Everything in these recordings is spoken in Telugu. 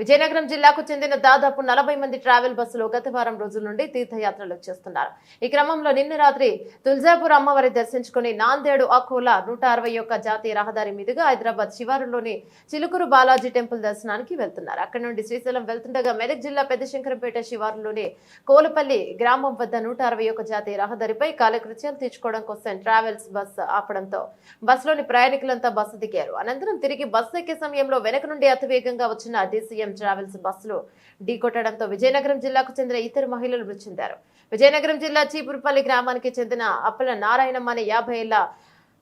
విజయనగరం జిల్లాకు చెందిన దాదాపు నలభై మంది ట్రావెల్ బస్సులు గత వారం రోజుల నుండి తీర్థయాత్రలు చేస్తున్నారు. ఈ క్రమంలో నిన్న రాత్రి తుల్జాపూర్ అమ్మవారి దర్శించుకుని నాందేడు అకోలా నూట అరవై ఒక్క జాతీయ రహదారి మీదుగా హైదరాబాద్ శివారులోని చిలుకూరు బాలాజీ టెంపుల్ దర్శనానికి వెళ్తున్నారు. అక్కడి నుండి శ్రీశైలం వెళ్తుండగా మెదక్ జిల్లా పెద్దశంకరంపేట శివారులోని కోలపల్లి గ్రామం వద్ద నూట అరవై ఒక్క జాతీయ రహదారిపై కాలకృత్యాలు తీర్చుకోవడం కోసం ట్రావెల్స్ బస్ ఆపడంతో బస్సులోని ప్రయాణికులంతా బస్సు దిగారు. అనంతరం తిరిగి బస్సు ఎక్కే సమయంలో వెనక నుండి అతివేగంగా వచ్చిన డీసీఎం ట్రావెల్స్ బస్సులు ఢీకొట్టడంతో విజయనగరం జిల్లాకు చెందిన ఇద్దరు మహిళలు మృతి చెందారు. విజయనగరం జిల్లా చీపురుపల్లి గ్రామానికి చెందిన అప్పల నారాయణమ్మ అనే యాభై ఏళ్ళ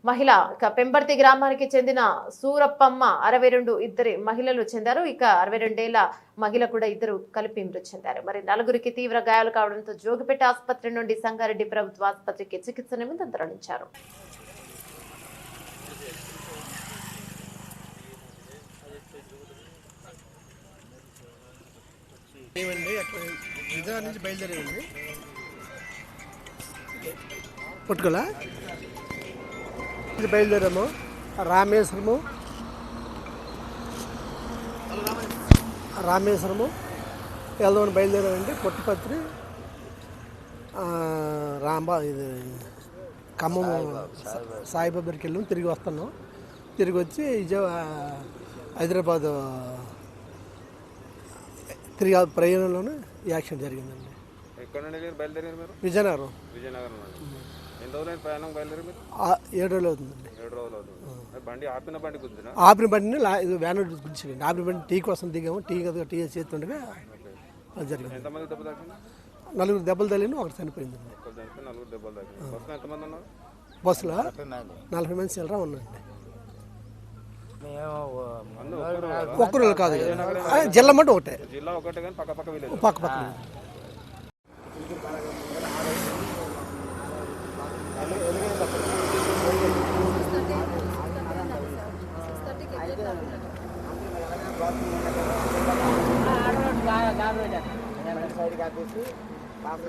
మహిళ ఇక పెంబర్తి గ్రామానికి చెందిన సూరప్పమ్మ అరవై రెండు ఇద్దరి మహిళలు చెందారు. ఇక అరవై రెండేళ్ళ మహిళ కూడా ఇద్దరు కలిపి మృతి చెందారు. మరి నలుగురికి తీవ్ర గాయాలు కావడంతో జోగిపేట ఆసుపత్రి నుండి సంగారెడ్డి ప్రభుత్వ ఆసుపత్రికి చికిత్స నిమిత్తం తరలించారు. ఏమండి అక్కడ విజయనగరం నుంచి బయలుదేరేయండి. ఇది బయలుదేరాము. రామేశ్వరము. రామేశ్వరము. వెళ్దామని బయలుదేరామండి పుట్టపత్రి. రాంబా ఇది ఖమ్మం సాయిబాబా వెళ్ళాము తిరిగి వస్తున్నాం. తిరిగి వచ్చి విజయ హైదరాబాద్ తిరిగి ప్రయాణంలోనే ఈ యాక్సిడెంట్ జరిగిందండి. ఎక్కడ నుండి మీరు బయలుదేరారు మీరు? విజయనగరం. విజయనగరం నుండి. రోజులైన ప్రయాణం బయలుదేరి మీరు? ఆ ఏడు రోజులు అవుతుందండి. ఏడు రోజులు అవుతుంది. బండి ఆపిన బండి గుద్దినా ఆపిన బండిని వ్యాన్ గుర్తించండి ఆపిన బండి టీ కోసం దిగాము. టీ కదా టీ చేస్తుండగా అది జరిగింది. ఎంతమంది దెబ్బ తాకింది? నలుగురు దెబ్బలు తగిలిన ఒకటి చనిపోయిందండి. నలుగురు దెబ్బలు బస్సులో ఎంతమంది ఉన్నారు? బస్సులో నలభై మంది. చిల్లర ఉందండి అందరూ ఒక్కరు కదా? జిల్లా మటు ఒకటే జిల్లా ఒకటే కానీ పక్క పక్క విలేజ్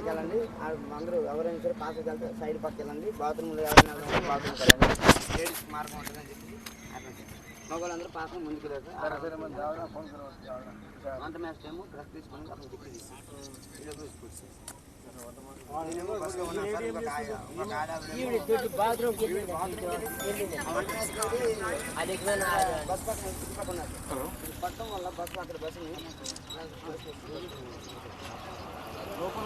వెళ్ళండి ఆ అందరూ ఎవరైనా సరే పాపకి వెళ్తే సైడ్ పక్కకి వెళ్ళండి బాత్రూమ్లో ఎవరైనా బాత్రూమ్కి వెళ్ళండి లేడీస్ మార్గం ఉంటుందని చెప్పి మగవాళ్ళందరూ పాపం ముందుకు లేదు వంట మ్యాచ్ టైము డ్రెస్ తీసుకొని అప్పుడు దిక్కు తీసి పట్టడం వల్ల బస్సు లోపల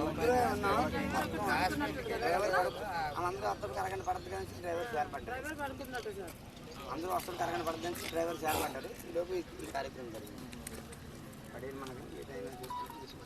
ఒక డ్రైవర్ వాళ్ళందరూ వస్తారు కరగని పడద్దు కానీ డ్రైవర్ చేరబడ్డారు అందరూ వస్తారు కరగని పడద్దు కానీ డ్రైవర్ చేరబడ్డారు ఈ లోపు ఈ ఈ కార్యక్రమం జరిగింది పడేది మనకి ఏదైనా చూసి-